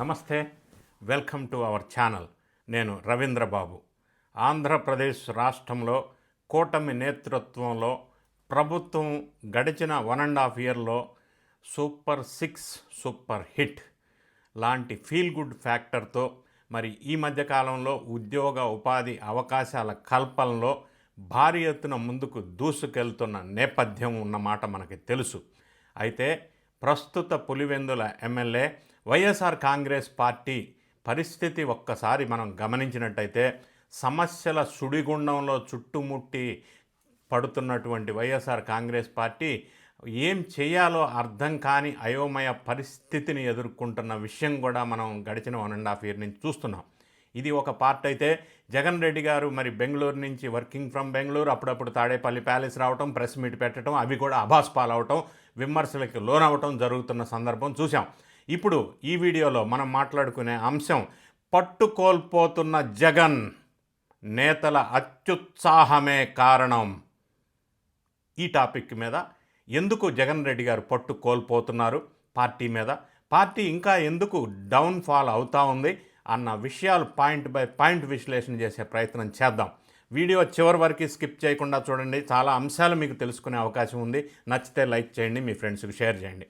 నమస్తే welcome to our channel. నేను రవీంద్రబాబు. ఆంధ్రప్రదేశ్ రాష్ట్రంలో కూటమి నేతృత్వంలో ప్రభుత్వం గడిచిన వన్ అండ్ హాఫ్ ఇయర్లో సూపర్ సిక్స్ సూపర్ హిట్ లాంటి ఫీల్ గుడ్ ఫ్యాక్టర్తో మరి ఈ మధ్యకాలంలో ఉద్యోగ ఉపాధి అవకాశాల కల్పనలో భారీ ఎత్తున ముందుకు దూసుకెళ్తున్న నేపథ్యం ఉన్నమాట మనకి తెలుసు. అయితే ప్రస్తుత Pulivendula MLA YSR Congress party పరిస్థితి ఒక్కసారి మనం గమనించినట్టయితే సమస్యల సుడిగుండంలో చుట్టుముట్టి పడుతున్నటువంటి వైఎస్ఆర్ కాంగ్రెస్ పార్టీ ఏం చేయాలో అర్థం కాని అయోమయ పరిస్థితిని ఎదుర్కొంటున్న విషయం కూడా మనం గడిచిన వన్ అండ్ హాఫ్ ఇయర్ నుంచి చూస్తున్నాం. ఇది ఒక పార్ట్ అయితే జగన్ రెడ్డి గారు మరి బెంగళూరు నుంచి వర్కింగ్ ఫ్రమ్ బెంగళూరు అప్పుడప్పుడు తాడేపల్లి ప్యాలెస్ రావటం ప్రెస్ మీట్ పెట్టడం అవి కూడా అభాస్ పాలవటం విమర్శలకు లోనవటం జరుగుతున్న సందర్భం చూసాం ఇప్పుడు ఈ వీడియోలో మనం మాట్లాడుకునే అంశం పట్టు కోల్పోతున్న జగన్ నేతల అత్యుత్సాహమే కారణం. ఈ టాపిక్ మీద ఎందుకు జగన్ రెడ్డి గారు పట్టు కోల్పోతున్నారు పార్టీ మీద పార్టీ ఇంకా ఎందుకు డౌన్ ఫాల్ అవుతా ఉంది? అన్న విషయాలు పాయింట్ బై పాయింట్ విశ్లేషణ చేసే ప్రయత్నం చేద్దాం. వీడియో చివరి వరకు స్కిప్ చేయకుండా చూడండి. చాలా అంశాలు మీకు తెలుసుకునే అవకాశం ఉంది. నచ్చితే లైక్ చేయండి మీ ఫ్రెండ్స్కి షేర్ చేయండి.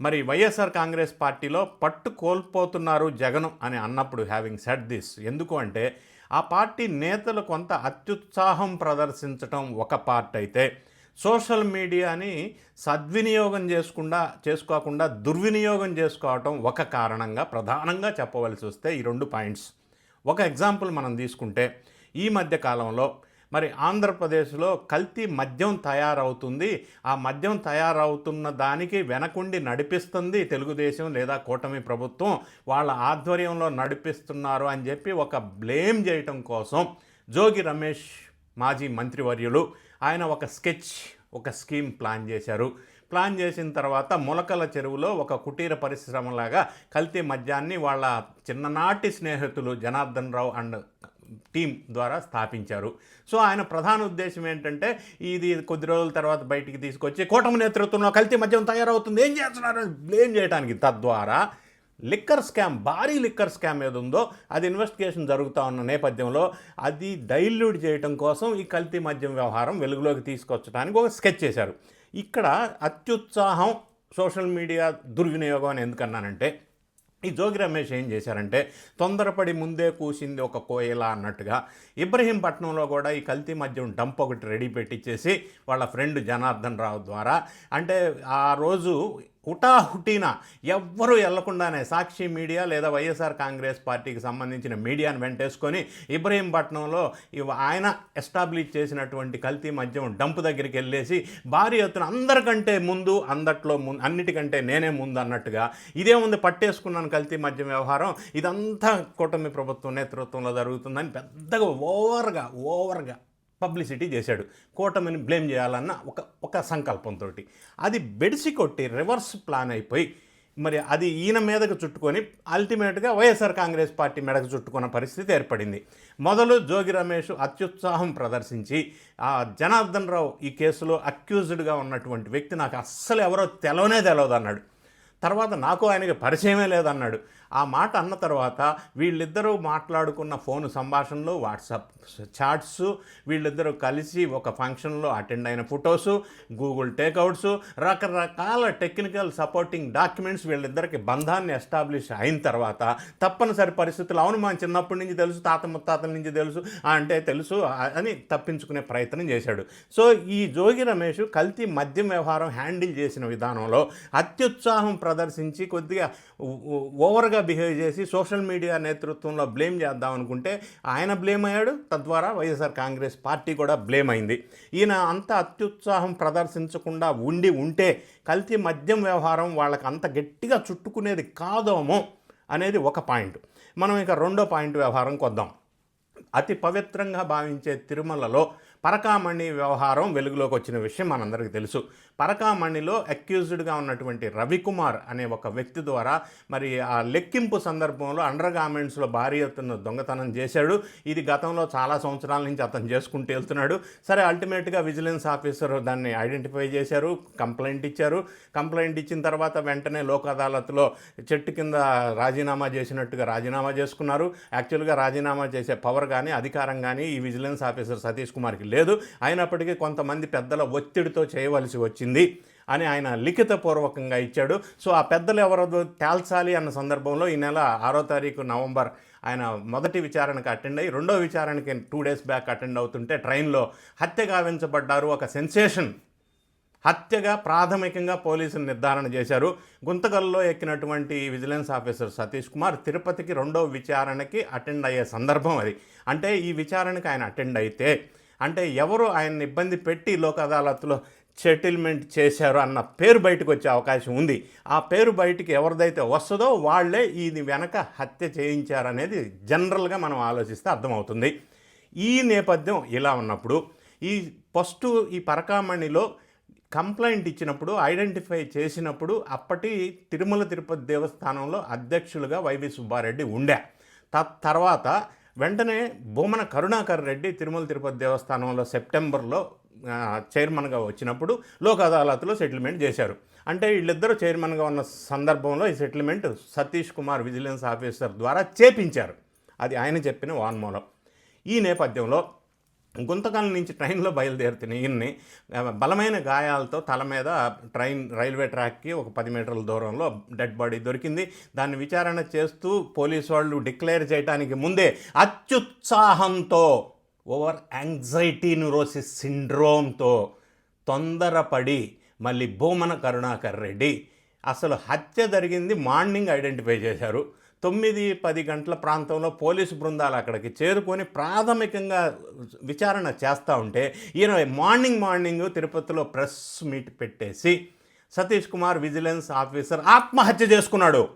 మరి వైఎస్ఆర్ కాంగ్రెస్ పార్టీలో పట్టు కోల్పోతున్నారు జగన్ అని అన్నప్పుడు హ్యావింగ్ సెట్ దిస్ ఎందుకు అంటే ఆ పార్టీ నేతలు కొంత అత్యుత్సాహం ప్రదర్శించటం ఒక పార్ట్ అయితే. సోషల్ మీడియాని సద్వినియోగం చేసుకుండా చేసుకోకుండా దుర్వినియోగం చేసుకోవటం ఒక కారణంగా ప్రధానంగా చెప్పవలసి వస్తే ఈ రెండు పాయింట్స్. ఒక ఎగ్జాంపుల్ మనం తీసుకుంటే ఈ మధ్య కాలంలో మరి ఆంధ్రప్రదేశ్లో కల్తీ మద్యం తయారవుతుంది. ఆ మద్యం తయారవుతున్న దానికి వెనకుండి నడిపిస్తుంది తెలుగుదేశం లేదా కూటమి ప్రభుత్వం. వాళ్ళ ఆధ్వర్యంలో నడిపిస్తున్నారు అని చెప్పి ఒక బ్లేమ్ చేయటం కోసం జోగి రమేష్ మాజీ మంత్రివర్యులు ఆయన ఒక స్కెచ్ ఒక స్కీమ్ ప్లాన్ చేశారు. ప్లాన్ చేసిన తర్వాత మొలకల చెరువులో ఒక కుటీర పరిశ్రమలాగా కల్తీ మద్యాన్ని వాళ్ళ చిన్ననాటి స్నేహితులు జనార్దన్ రావు అండ్ టీం ద్వారా స్థాపించారు. సో ఆయన ప్రధాన ఉద్దేశం ఏంటంటే ఇది కొద్ది రోజుల తర్వాత బయటికి తీసుకొచ్చి కూటమి నేతృత్వంలో కల్తీ మద్యం తయారవుతుంది. ఏం చేస్తున్నారు? బ్లేమ్ చేయడానికి తద్వారా లిక్కర్ స్కామ్ భారీ లిక్కర్ స్కామ్ ఏది ఉందో అది ఇన్వెస్టిగేషన్ జరుగుతూ ఉన్న నేపథ్యంలో అది డైల్యూట్ చేయడం కోసం ఈ కల్తీ మద్యం వ్యవహారం వెలుగులోకి తీసుకొచ్చడానికి ఒక స్కెచ్ చేశారు. ఇక్కడ అత్యుత్సాహం సోషల్ మీడియా దుర్వినియోగం అని ఎందుకన్నానంటే ఈ జోగి రమేష్ ఏం చేశారంటే తొందరపడి ముందే కూసింది ఒక కోయల అన్నట్టుగా ఇబ్రహీంపట్నంలో కూడా ఈ కల్తీ మద్యం డంప్ ఒకటి రెడీ పెట్టించేసి వాళ్ళ ఫ్రెండ్ జనార్దన్ రావు ద్వారా. అంటే ఆ రోజు హుటాహుటీన ఎవ్వరూ వెళ్ళకుండానే సాక్షి మీడియా లేదా వైఎస్ఆర్ కాంగ్రెస్ పార్టీకి సంబంధించిన మీడియాను వెంటేసుకొని ఇబ్రహీంపట్నంలో ఇవ ఆయన ఎస్టాబ్లిష్ చేసినటువంటి కల్తీ మద్యం డంప్ దగ్గరికి వెళ్ళేసి భారీ ఎత్తున అందరికంటే ముందు అందట్లో ముందు అన్నిటికంటే నేనే ముందు అన్నట్టుగా ఇదే పట్టేసుకున్నాను కల్తీ మద్యం వ్యవహారం? ఇదంతా కూటమి ప్రభుత్వం నేతృత్వంలో జరుగుతుందని పెద్దగా ఓవర్గా ఓవర్గా పబ్లిసిటీ చేశాడు. కూటమిని బ్లేమ్ చేయాలన్న ఒక ఒక సంకల్పంతో అది బెడిసి కొట్టి రివర్స్ ప్లాన్ అయిపోయి మరి అది ఈయన మీదకు చుట్టుకొని అల్టిమేట్గా వైఎస్ఆర్ కాంగ్రెస్ పార్టీ మెడకు చుట్టుకున్న పరిస్థితి ఏర్పడింది. మొదలు జోగి రమేష్ అత్యుత్సాహం ప్రదర్శించి ఆ జనార్దన్ రావు ఈ కేసులో అక్యూజ్డ్గా ఉన్నటువంటి వ్యక్తి నాకు అస్సలు ఎవరో తెలవనే తెలవదు అన్నాడు తర్వాత నాకు ఆయనకి పరిచయమే లేదన్నాడు. ఆ మాట అన్న తర్వాత వీళ్ళిద్దరూ మాట్లాడుకున్న ఫోన్ సంభాషణలు వాట్సాప్ చాట్స్ వీళ్ళిద్దరూ కలిసి ఒక ఫంక్షన్లో అటెండ్ అయిన ఫొటోస్ గూగుల్ టేక్అవుట్స్ రకరకాల టెక్నికల్ సపోర్టింగ్ డాక్యుమెంట్స్ వీళ్ళిద్దరికి బంధాన్ని ఎస్టాబ్లిష్ అయిన తర్వాత తప్పనిసరి పరిస్థితులు అవును మా చిన్నప్పటి నుంచి తెలుసు తాత ముత్తాతల నుంచి తెలుసు అంటే తెలుసు అని తప్పించుకునే ప్రయత్నం చేశాడు. సో ఈ జోగి రమేష్ కల్తీ మద్యం వ్యవహారం హ్యాండిల్ చేసిన విధానంలో అత్యుత్సాహం ప్రదర్శించి కొద్దిగా ఓవర్గా ఓ- బిహేవ్ చేసి సోషల్ మీడియా నేతృత్వంలో బ్లేమ్ చేద్దాం అనుకుంటే ఆయన బ్లేమ్ అయ్యాడు. తద్వారా వైఎస్ఆర్ కాంగ్రెస్ పార్టీ కూడా బ్లేమ్ అయింది. ఈయన అంత అత్యుత్సాహం ప్రదర్శించకుండా ఉండి ఉంటే కల్తీ మద్యం వ్యవహారం వాళ్ళకి అంత గట్టిగా చుట్టుకునేది కాదోమో అనేది ఒక పాయింట్. మనం ఇక రెండో పాయింట్ వ్యవహారం కొద్దాం. అతి పవిత్రంగా భావించే తిరుమలలో పరకామణి వ్యవహారం వెలుగులోకి వచ్చిన విషయం మనందరికీ తెలుసు. పరకామణిలో అక్యూజ్డ్గా ఉన్నటువంటి రవికుమార్ అనే ఒక వ్యక్తి ద్వారా మరి ఆ లెక్కింపు సందర్భంలో అండర్ గార్మెంట్స్లో భారీ ఎత్తున దొంగతనం చేశాడు. ఇది గతంలో చాలా సంవత్సరాల నుంచి అతను చేసుకుంటూ వెళ్తున్నాడు. సరే అల్టిమేట్గా విజిలెన్స్ ఆఫీసర్ దాన్ని ఐడెంటిఫై చేశారు కంప్లైంట్ ఇచ్చారు. కంప్లైంట్ ఇచ్చిన తర్వాత వెంటనే లోక్ అదాలత్లో చెట్టు కింద రాజీనామా చేసినట్టుగా రాజీనామా చేసుకున్నారు. యాక్చువల్గా రాజీనామా చేసే పవర్ కానీ అధికారం కానీ ఈ విజిలెన్స్ ఆఫీసర్ సతీష్ కుమార్కి లేదు. అయినప్పటికీ కొంతమంది పెద్దల ఒత్తిడితో చేయవలసి వచ్చింది అని ఆయన లిఖితపూర్వకంగా ఇచ్చాడు. సో ఆ పెద్దలు ఎవరో తేల్చాలి అన్న సందర్భంలో ఈ నెల ఆరో తారీఖు నవంబర్ ఆయన మొదటి విచారణకు అటెండ్ అయ్యి రెండో విచారణకి టూ డేస్ బ్యాక్ అటెండ్ అవుతుంటే ట్రైన్లో హత్య గావించబడ్డారు. ఒక సెన్సేషన్ హత్యగా ప్రాథమికంగా పోలీసులు నిర్ధారణ చేశారు. గుంతకల్లో ఎక్కినటువంటి విజిలెన్స్ ఆఫీసర్ సతీష్ కుమార్ తిరుపతికి రెండో విచారణకి అటెండ్ అయ్యే సందర్భం అది. అంటే ఈ విచారణకి ఆయన అటెండ్ అయితే అంటే ఎవరు ఆయన్ని ఇబ్బంది పెట్టి లోక్ అదాలత్లో సెటిల్మెంట్ చేశారు అన్న పేరు బయటకు వచ్చే అవకాశం ఉంది. ఆ పేరు బయటికి ఎవరిదైతే వస్తుందో వాళ్ళే ఇది వెనక హత్య చేయించారనేది జనరల్గా మనం ఆలోచిస్తే అర్థమవుతుంది. ఈ నేపథ్యం ఇలా ఉన్నప్పుడు ఈ ఫస్ట్ ఈ పరకామణిలో కంప్లైంట్ ఇచ్చినప్పుడు ఐడెంటిఫై చేసినప్పుడు అప్పటి తిరుమల తిరుపతి దేవస్థానంలో అధ్యక్షులుగా వైవి సుబ్బారెడ్డి ఉండే. త- తర్వాత వెంటనే బొమ్మన కరుణాకర్ రెడ్డి తిరుమల తిరుపతి దేవస్థానంలో సెప్టెంబర్లో చైర్మన్గా వచ్చినప్పుడు లోక్ అదాలత్లో సెటిల్మెంట్ చేశారు. అంటే వీళ్ళిద్దరూ చైర్మన్గా ఉన్న సందర్భంలో ఈ settlement Satish Kumar vigilance officer ద్వారా చేపించారు. అది ఆయన చెప్పిన వాన్మూలం. ఈ నేపథ్యంలో గుంతకాలం నుంచి ట్రైన్లో బయలుదేరుతున్న ఈయన్ని బలమైన గాయాలతో తల మీద ట్రైన్ రైల్వే ట్రాక్కి ఒక పది మీటర్ల దూరంలో డెడ్ బాడీ దొరికింది. దాన్ని విచారణ చేస్తూ పోలీసు వాళ్ళు డిక్లేర్ చేయడానికి ముందే అత్యుత్సాహంతో ఓవర్ యాంగ్జైటీ న్యూరోసిస్ సిండ్రోమ్తో తొందరపడి మళ్ళీ భూమన కరుణాకర్ రెడ్డి అసలు హత్య జరిగింది మార్నింగ్ ఐడెంటిఫై చేశారు. తొమ్మిది పది గంటల ప్రాంతంలో పోలీసు బృందాలు అక్కడికి చేరుకొని ప్రాథమికంగా విచారణ చేస్తూ ఉంటే ఈయన మార్నింగ్ మార్నింగ్ తిరుపతిలో ప్రెస్ మీట్ పెట్టేసి సతీష్ కుమార్ విజిలెన్స్ ఆఫీసర్ ఆత్మహత్య చేసుకున్నాడు.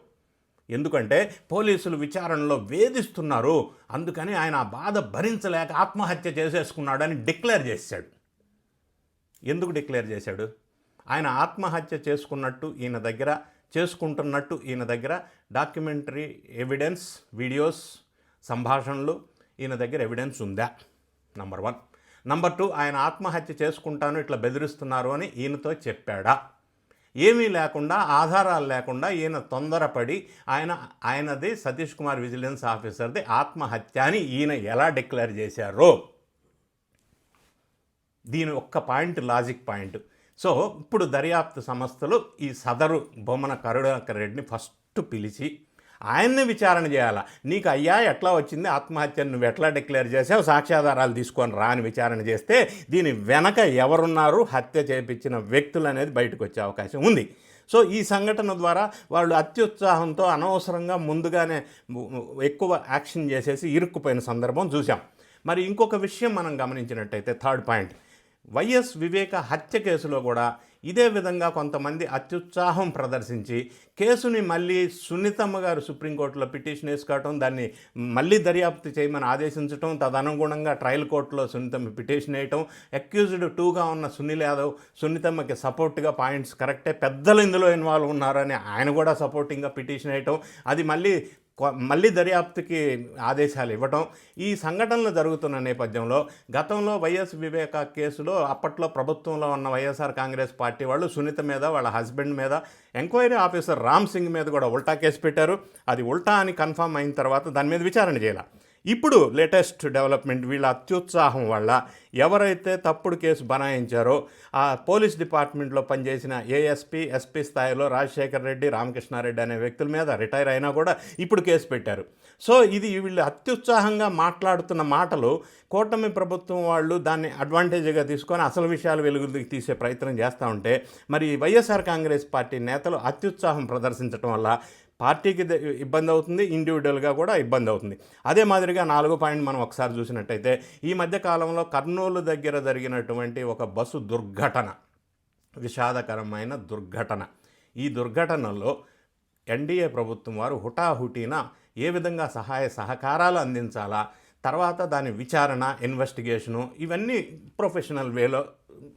ఎందుకంటే పోలీసులు విచారణలో వేధిస్తున్నారు. అందుకని ఆయన ఆ బాధ భరించలేక ఆత్మహత్య చేసేసుకున్నాడని డిక్లేర్ చేశాడు. ఎందుకు డిక్లేర్ చేశాడు? ఆయన ఆత్మహత్య చేసుకున్నట్టు ఈయన దగ్గర చేసుకుంటున్నట్టు ఈయన దగ్గర డాక్యుమెంటరీ ఎవిడెన్స్ వీడియోస్ సంభాషణలు ఈయన దగ్గర ఎవిడెన్స్ ఉందా? నంబర్ వన్ నంబర్ టూ ఆయన ఆత్మహత్య చేసుకుంటాను ఇట్లా బెదిరిస్తున్నారు అని ఈయనతో చెప్పాడా? ఏమీ లేకుండా ఆధారాలు లేకుండా ఈయన తొందరపడి ఆయన ఆయనది సతీష్ కుమార్ విజిలెన్స్ ఆఫీసర్ది ఆత్మహత్య అని ఈయన ఎలా డిక్లేర్ చేశారో? దీని ఒక్క పాయింట్ లాజిక్ పాయింట్. సో ఇప్పుడు దర్యాప్తు సంస్థలు ఈ సదరు బొమ్మన కరుణాకర్ రెడ్డిని ఫస్ట్ పిలిచి ఆయన్ని విచారణ చేయాలా? నీకు అయ్యా ఎట్లా వచ్చింది? ఆత్మహత్యను నువ్వు ఎట్లా డిక్లేర్ చేసావు? సాక్ష్యాధారాలు తీసుకొని రాని విచారణ చేస్తే దీని వెనక ఎవరున్నారు? హత్య చేపించిన వ్యక్తులు అనేది బయటకు వచ్చే అవకాశం ఉంది. సో ఈ సంఘటన ద్వారా వాళ్ళు అత్యుత్సాహంతో అనవసరంగా ముందుగానే ఎక్కువ యాక్షన్ చేసేసి ఇరుక్కుపోయిన సందర్భం చూసాం మరి ఇంకొక విషయం మనం గమనించినట్టయితే థర్డ్ పాయింట్. వైఎస్ వివేక హత్య కేసులో కూడా ఇదే విధంగా కొంతమంది అత్యుత్సాహం ప్రదర్శించి కేసుని మళ్ళీ సున్నితమ్మ గారు సుప్రీంకోర్టులో పిటిషన్ వేసుకోవటం దాన్ని మళ్ళీ దర్యాప్తు చేయమని ఆదేశించటం తదనుగుణంగా ట్రయల్ కోర్టులో సున్నితమ్మ పిటిషన్ వేయటం అక్యూజ్డ్ టూగా ఉన్న సునీల్ యాదవ్ సున్నితమ్మకి సపోర్ట్గా పాయింట్స్ కరెక్టే పెద్దలు ఇందులో ఇన్వాల్వ్ ఉన్నారని ఆయన కూడా సపోర్టింగ్గా పిటిషన్ వేయటం అది మళ్ళీ మళ్ళీ దర్యాప్తుకి ఆదేశాలు ఇవ్వటం ఈ సంఘటనలు జరుగుతున్న నేపథ్యంలో గతంలో వైఎస్ వివేక కేసులో అప్పట్లో ప్రభుత్వంలో ఉన్న వైఎస్ఆర్ కాంగ్రెస్ పార్టీ వాళ్ళు సునీత మీద వాళ్ళ హస్బెండ్ మీద ఎంక్వైరీ ఆఫీసర్ రామ్ సింగ్ మీద కూడా ఉల్టా కేసు పెట్టారు. అది ఉల్టా అని కన్ఫర్మ్ అయిన తర్వాత దాని మీద విచారణ చేయాలి. ఇప్పుడు లేటెస్ట్ డెవలప్మెంట్ వీళ్ళ అత్యుత్సాహం వల్ల ఎవరైతే తప్పుడు కేసు బనాయించారో ఆ పోలీస్ డిపార్ట్మెంట్లో పనిచేసిన ఏఎస్పీ ఎస్పీ స్థాయిలో రాజశేఖర్ రెడ్డి రామకృష్ణారెడ్డి అనే వ్యక్తుల మీద రిటైర్ అయినా కూడా ఇప్పుడు కేసు పెట్టారు. సో ఇది వీళ్ళు అత్యుత్సాహంగా మాట్లాడుతున్న మాటలు కూటమి ప్రభుత్వం వాళ్ళు దాన్ని అడ్వాంటేజ్గా తీసుకొని అసలు విషయాలు వెలుగులోకి తీసే ప్రయత్నం చేస్తూ ఉంటే మరి వైఎస్ఆర్ కాంగ్రెస్ పార్టీ నేతలు అత్యుత్సాహం ప్రదర్శించడం వల్ల పార్టీకి ఇబ్బంది అవుతుంది ఇండివిజువల్గా కూడా ఇబ్బంది అవుతుంది అదే మాదిరిగా నాలుగో పాయింట్ మనం ఒకసారి చూసినట్టయితే ఈ మధ్య కాలంలో కర్నూలు దగ్గర జరిగినటువంటి ఒక బస్సు దుర్ఘటన విషాదకరమైన దుర్ఘటన. ఈ దుర్ఘటనలో ఎన్డీఏ ప్రభుత్వం వారు హుటాహుటీన ఏ విధంగా సహాయ సహకారాలు అందించాలా తర్వాత దాని విచారణ ఇన్వెస్టిగేషను ఇవన్నీ ప్రొఫెషనల్ వేలో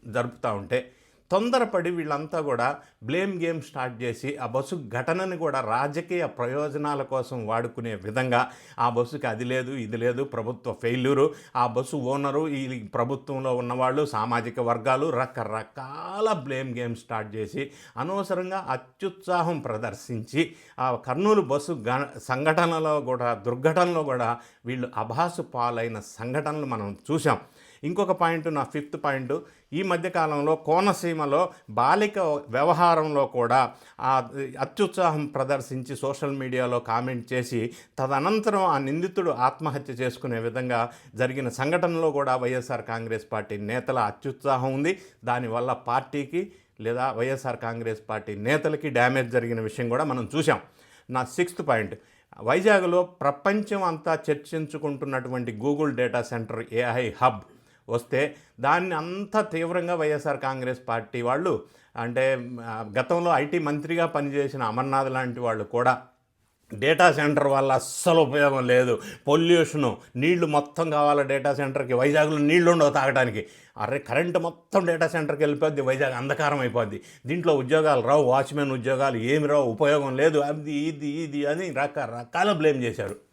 జరుపుతూ ఉంటే తొందరపడి వీళ్ళంతా కూడా బ్లేమ్ గేమ్ స్టార్ట్ చేసి ఆ బస్సు ఘటనని కూడా రాజకీయ ప్రయోజనాల కోసం వాడుకునే విధంగా ఆ బస్సుకి అది లేదు ఇది లేదు ప్రభుత్వ ఫెయిల్యూరు. ఆ బస్సు ఓనరు ఈ ప్రభుత్వంలో ఉన్నవాళ్ళు సామాజిక వర్గాలు రకరకాల బ్లేమ్ గేమ్ స్టార్ట్ చేసి అనవసరంగా అత్యుత్సాహం ప్రదర్శించి ఆ కర్నూలు బస్సు గ సంఘటనలో కూడా దుర్ఘటనలో కూడా వీళ్ళు అభాసు పాలైన సంఘటనలు మనం చూసాం ఇంకొక పాయింట్ నా ఫిఫ్త్ పాయింట్ ఈ మధ్యకాలంలో కోనసీమలో బాలిక వ్యవహారంలో కూడా ఆ అత్యుత్సాహం ప్రదర్శించి సోషల్ మీడియాలో కామెంట్ చేసి తదనంతరం ఆ నిందితుడు ఆత్మహత్య చేసుకునే విధంగా జరిగిన సంఘటనలో కూడా వైఎస్ఆర్ కాంగ్రెస్ పార్టీ నేతల అత్యుత్సాహం ఉంది. దానివల్ల పార్టీకి లేదా వైఎస్ఆర్ కాంగ్రెస్ పార్టీ నేతలకి డ్యామేజ్ జరిగిన విషయం కూడా మనం చూసాం నా సిక్స్త్ పాయింట్ వైజాగ్లో ప్రపంచం అంతా చర్చించుకుంటున్నటువంటి Google data centre AI hub వస్తే దాన్ని అంత తీవ్రంగా వైఎస్ఆర్ కాంగ్రెస్ పార్టీ వాళ్ళు అంటే గతంలో ఐటీ మంత్రిగా పనిచేసిన అమర్నాథ్ లాంటి వాళ్ళు కూడా డేటా సెంటర్ వల్ల అస్సలు ఉపయోగం లేదు. పొల్యూషను నీళ్ళు మొత్తం కావాలి డేటా సెంటర్కి? వైజాగ్లో నీళ్ళు ఉండవు తాగడానికి అరే కరెంటు మొత్తం డేటా సెంటర్కి వెళ్ళిపోద్ది వైజాగ్ అంధకారం అయిపోద్ది. దీంట్లో ఉద్యోగాలు రావు వాచ్మెన్ ఉద్యోగాలు ఏమి రావు ఉపయోగం లేదు. అది ఇది ఇది అని రకరకాల బ్లేమ్ చేశారు.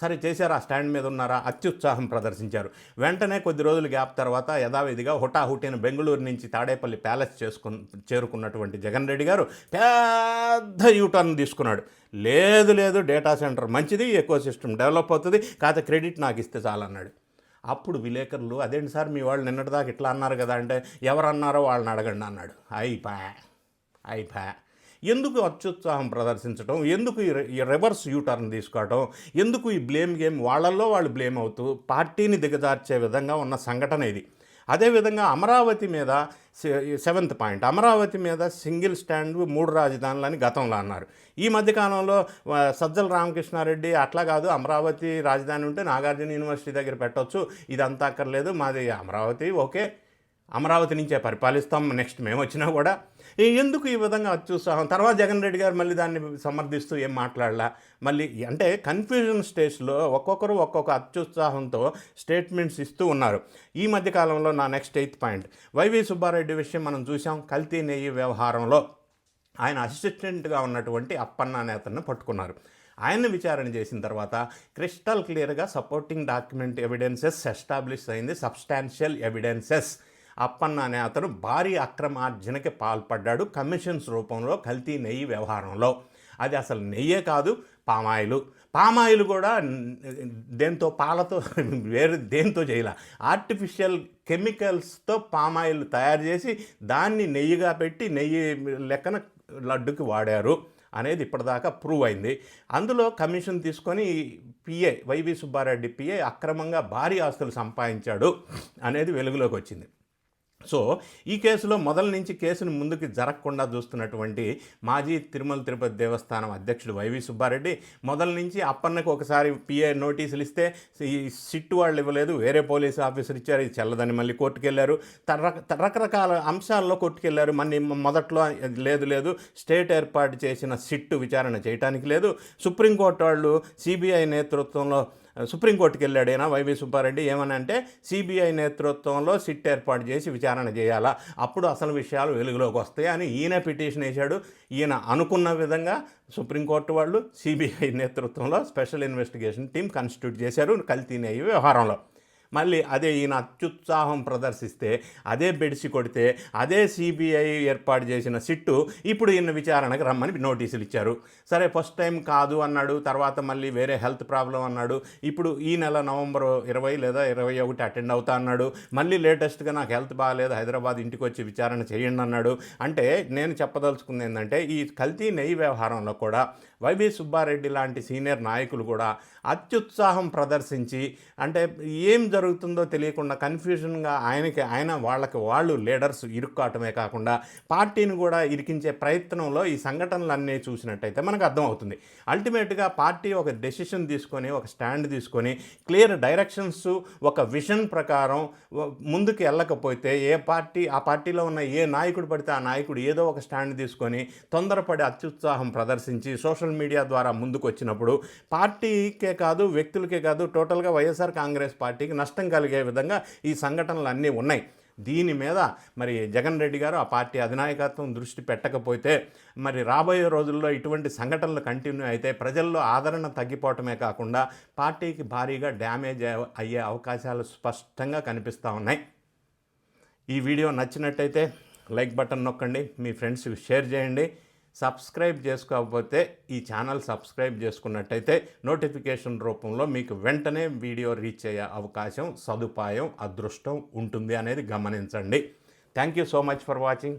సరే చేశారు? ఆ స్టాండ్ మీద ఉన్నారా? అత్యుత్సాహం ప్రదర్శించారు. వెంటనే కొద్ది రోజులు గ్యాప్ తర్వాత యథావిధిగా హుటాహుటిన బెంగళూరు నుంచి తాడేపల్లి ప్యాలెస్ చేసుకు చేరుకున్నటువంటి జగన్ రెడ్డి గారు పెద్ద యూటర్న్ తీసుకున్నాడు. లేదు లేదు డేటా సెంటర్ మంచిది ఎక్కువ సిస్టమ్ డెవలప్ అవుతుంది కాకపోతే క్రెడిట్ నాకు ఇస్తే చాలన్నాడు. అప్పుడు విలేకరులు అదేంటి సార్ మీ వాళ్ళు నిన్నటిదాకా ఇట్లా అన్నారు కదా అంటే ఎవరన్నారో వాళ్ళని అడగండి అన్నాడు. అయిపా అయిపా. ఎందుకు అత్యుత్సాహం ప్రదర్శించడం ఎందుకు ఈ రివర్స్ యూటర్న్ తీసుకోవడం ఎందుకు ఈ బ్లేమ్ గేమ్ వాళ్ళల్లో వాళ్ళు బ్లేమ్ అవుతూ పార్టీని దిగజార్చే విధంగా ఉన్న సంఘటన ఇది. అదేవిధంగా అమరావతి మీద సెవెంత్ పాయింట్ అమరావతి మీద సింగిల్ స్టాండ్ మూడు రాజధానులని గతంలో అన్నారు. ఈ మధ్యకాలంలో సజ్జల రామకృష్ణారెడ్డి అట్లా కాదు అమరావతి రాజధాని ఉంటే నాగార్జున యూనివర్సిటీ దగ్గర పెట్టొచ్చు ఇదంతా అక్కర్లేదు మాది అమరావతి ఓకే. అమరావతి నుంచే పరిపాలిస్తాం నెక్స్ట్ మేము వచ్చినా కూడా. ఎందుకు ఈ విధంగా అత్యుత్సాహం తర్వాత జగన్ రెడ్డి గారు మళ్ళీ దాన్ని సమర్థిస్తూ ఏం మాట్లాడలా? మళ్ళీ అంటే కన్ఫ్యూజన్ స్టేజ్లో ఒక్కొక్కరు ఒక్కొక్క అత్యుత్సాహంతో స్టేట్మెంట్స్ ఇస్తూ ఉన్నారు. ఈ మధ్యకాలంలో నా next eighth point YV Subba Reddy విషయం మనం చూసాం కల్తీ నెయ్యి వ్యవహారంలో. ఆయన అసిస్టెంట్గా ఉన్నటువంటి అప్పన్న నేతను పట్టుకున్నారు. ఆయన్ని విచారణ చేసిన తర్వాత క్రిస్టల్ క్లియర్గా సపోర్టింగ్ డాక్యుమెంట్ ఎవిడెన్సెస్ ఎస్టాబ్లిష్ అయింది సబ్స్టాన్షియల్ ఎవిడెన్సెస్ అప్పన్న అనే అతను భారీ అక్రమార్జనకి పాల్పడ్డాడు కమిషన్స్ రూపంలో కల్తీ నెయ్యి వ్యవహారంలో. అది అసలు నెయ్యే కాదు పామాయిలు. పామాయిల్ కూడా దేంతో పాలతో వేరే దేంతో చేయాల. ఆర్టిఫిషియల్ కెమికల్స్తో పామాయిల్ తయారు చేసి దాన్ని నెయ్యిగా పెట్టి నెయ్యి లెక్కన లడ్డుకి వాడారు అనేది ఇప్పటిదాకా ప్రూవ్ అయింది. అందులో కమిషన్ తీసుకొని పిఏ వైవి సుబ్బారెడ్డి పిఏ అక్రమంగా భారీ ఆస్తులు సంపాదించాడు అనేది వెలుగులోకి వచ్చింది. సో ఈ కేసులో మొదల నుంచి కేసును ముందుకు జరగకుండా చూస్తున్నటువంటి మాజీ తిరుమల తిరుపతి దేవస్థానం అధ్యక్షుడు వైవి సుబ్బారెడ్డి మొదల నుంచి అప్పన్నకు ఒకసారి పిఏ నోటీసులు ఇస్తే ఈ సిట్టు వాళ్ళు ఇవ్వలేదు వేరే పోలీస్ ఆఫీసర్ ఇచ్చారు ఇది చెల్లదని మళ్ళీ కోర్టుకెళ్ళారు తర రకరకాల అంశాల్లో కోర్టుకెళ్ళారు మళ్ళీ మొదట్లో లేదు లేదు స్టేట్ ఏర్పాటు చేసిన సిట్టు విచారణ చేయటానికి లేదు. సుప్రీంకోర్టు వాళ్ళు సిబిఐ నేతృత్వంలో సుప్రీంకోర్టుకి వెళ్ళాడు వైవి సుబ్బారెడ్డి ఏమని అంటే సిబిఐ నేతృత్వంలో సిట్ ఏర్పాటు చేసి విచారణ చేయాలా? అప్పుడు అసలు విషయాలు వెలుగులోకి వస్తాయి అని ఈయన పిటిషన్ వేశాడు. ఈయన అనుకున్న విధంగా సుప్రీంకోర్టు వాళ్ళు సిబిఐ నేతృత్వంలో స్పెషల్ ఇన్వెస్టిగేషన్ టీం కాన్స్టిట్యూట్ చేశారు కల్తీని అయ్యి వ్యవహారంలో. మళ్ళీ అదే ఈయన అత్యుత్సాహం ప్రదర్శిస్తే అదే బెడిసి కొడితే అదే సిబిఐ ఏర్పాటు చేసిన సిట్టు ఇప్పుడు ఈయన విచారణకు రమ్మని నోటీసులు ఇచ్చారు. సరే ఫస్ట్ టైం కాదు అన్నాడు తర్వాత మళ్ళీ వేరే హెల్త్ ప్రాబ్లం అన్నాడు ఇప్పుడు ఈ నెల నవంబర్ ఇరవై లేదా ఇరవై ఒకటి అటెండ్ అవుతా అన్నాడు మళ్ళీ లేటెస్ట్గా నాకు హెల్త్ బాగాలేదు హైదరాబాద్ ఇంటికి వచ్చి విచారణ చేయండి అన్నాడు. అంటే నేను చెప్పదలుచుకుంది ఏంటంటే ఈ కల్తీ నెయ్యి వ్యవహారంలో కూడా వైవి సుబ్బారెడ్డి లాంటి సీనియర్ నాయకులు కూడా అత్యుత్సాహం ప్రదర్శించి అంటే ఏం జరుగుతుందో తెలియకుండా కన్ఫ్యూజన్గా ఆయనకి ఆయన వాళ్ళకి వాళ్ళు లీడర్స్ ఇరుక్కోవటమే కాకుండా పార్టీని కూడా ఇరికించే ప్రయత్నంలో ఈ సంఘటనలన్నీ చూసినట్టయితే మనకు అర్థమవుతుంది. అల్టిమేట్గా పార్టీ ఒక డెసిషన్ తీసుకొని ఒక స్టాండ్ తీసుకొని క్లియర్ డైరెక్షన్స్ ఒక విజన్ ప్రకారం ముందుకు వెళ్ళకపోతే ఏ పార్టీ ఆ పార్టీలో ఉన్న ఏ నాయకుడు పడితే ఆ నాయకుడు ఏదో ఒక స్టాండ్ తీసుకొని తొందరపడి అత్యుత్సాహం ప్రదర్శించి సోషల్ మీడియా ద్వారా ముందుకు వచ్చినప్పుడు పార్టీకే కాదు వ్యక్తులకే కాదు టోటల్గా వైఎస్ఆర్ కాంగ్రెస్ పార్టీకి నష్టం నష్టం కలిగే విధంగా ఈ సంఘటనలు అన్నీ ఉన్నాయి. దీని మీద మరి జగన్ రెడ్డి గారు ఆ పార్టీ అధినాయకత్వం దృష్టి పెట్టకపోతే మరి రాబోయే రోజుల్లో ఇటువంటి సంఘటనలు కంటిన్యూ అయితే ప్రజల్లో ఆదరణ తగ్గిపోవటమే కాకుండా పార్టీకి భారీగా డ్యామేజ్ అయ్యే అవకాశాలు స్పష్టంగా కనిపిస్తూ ఉన్నాయి. ఈ వీడియో నచ్చినట్టయితే లైక్ బటన్ నొక్కండి మీ ఫ్రెండ్స్కి షేర్ చేయండి. సబ్స్క్రైబ్ చేసుకోకపోతే ఈ ఛానల్ సబ్స్క్రైబ్ చేసుకున్నట్టయితే నోటిఫికేషన్ రూపంలో మీకు వెంటనే వీడియో రీచ్ అయ్యే అవకాశం సదుపాయం అదృష్టం ఉంటుంది అనేది గమనించండి. Thank you so much for watching